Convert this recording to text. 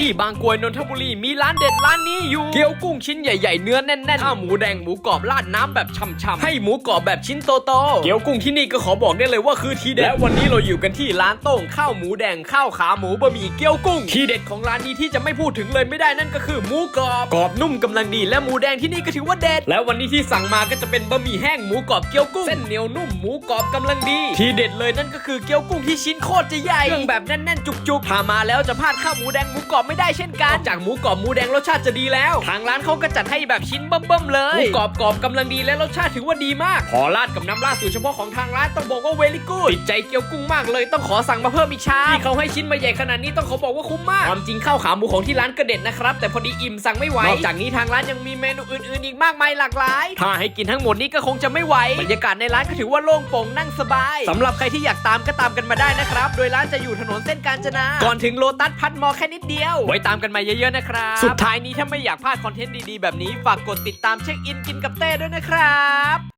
ที่บางกรวยนนทบุรีมีร้านเด็ดร้านนี้อยู่ เกี๊ยวกุ้งชิ้นใหญ่ๆเนื้อแน่นๆข้าวหมูแดงหมูกรอบราดน้ำแบบช่ำๆให้หมูกรอบแบบชิ้นโตๆเกี๊ยวกุ้งที่นี่ก็ขอบอกได้เลยว่าคือทีเด็ดและวันนี้เราอยู่กันที่ร้านโต้งข้าวหมูแดงข้าวขาหมูบะหมี่เกี๊ยวกุ้ง ทีเด็ดของร้านนี้ที่จะไม่พูดถึงเลยไม่ได้นั่นก็คือหมูกรอบกรอบนุ่มกำลังดีและหมูแดงที่นี่ก็ถือว่าเด็ดและวันนี้ที่สั่งมาก็จะเป็นบะหมี่แห้งหมูกรอบเกี๊ยวกุ้งเส้นเหนียวนุ่มหมูกรอบกำลังดี ทีเด็ดเลยนั่นก็คือเกี๊ยวกุ้งที่ชิ้นโคตรจะใหญ่เครื่องแบบแน่นๆจุกๆถ้ามาแล้วจะพลาดข้าวหมูแดงหมูกรอบไม่ได้เช่นกันนอกจากหมูกรอบหมูแดงรสชาติจะดีแล้ว ทางร้านเขาก็จัดให้แบบชิ้นเบิ่มๆเลยหมูกรอบกรอบกำลังดีและรสชาติถือว่าดีมาก ขอราดกับน้ำราดสูตรเฉพาะของทางร้านต้องบอกว่าเวลิกูดติดใจเกี๊ยวกุ้งมากเลยต้องขอสั่งมาเพิ่มอีกชามที่เขาให้ชิ้นมาใหญ่ขนาดนี้ต้องขอบอกว่าคุ้มมากความจริงข้าวขาหมูของที่ร้านก็เด็ดนะครับแต่พอดีอิ่มสั่งไม่ไหวนอกจากนี้ทางร้านยังมีเมนูอื่นๆอีกมากมายหลากหลายถ้าให้กินทั้งหมดนี้ก็คงจะไม่ไหวบรรยากาศในร้านก็ถือว่าโล่งโปร่งนั่งสบายสำหรับใครที่อยากตามก็ตามกันมาได้นะครับ โดยร้านจะอยู่ถนนเส้นกาญจนา ก่อนถึงโลตัสพัดมอแค่นิดเดียวไว้ตามกันมาเยอะๆนะครับ สุดท้ายนี้ถ้าไม่อยากพลาดคอนเทนต์ดีๆแบบนี้ ฝากกดติดตามเช็คอินกินกับเต้ด้วยนะครับ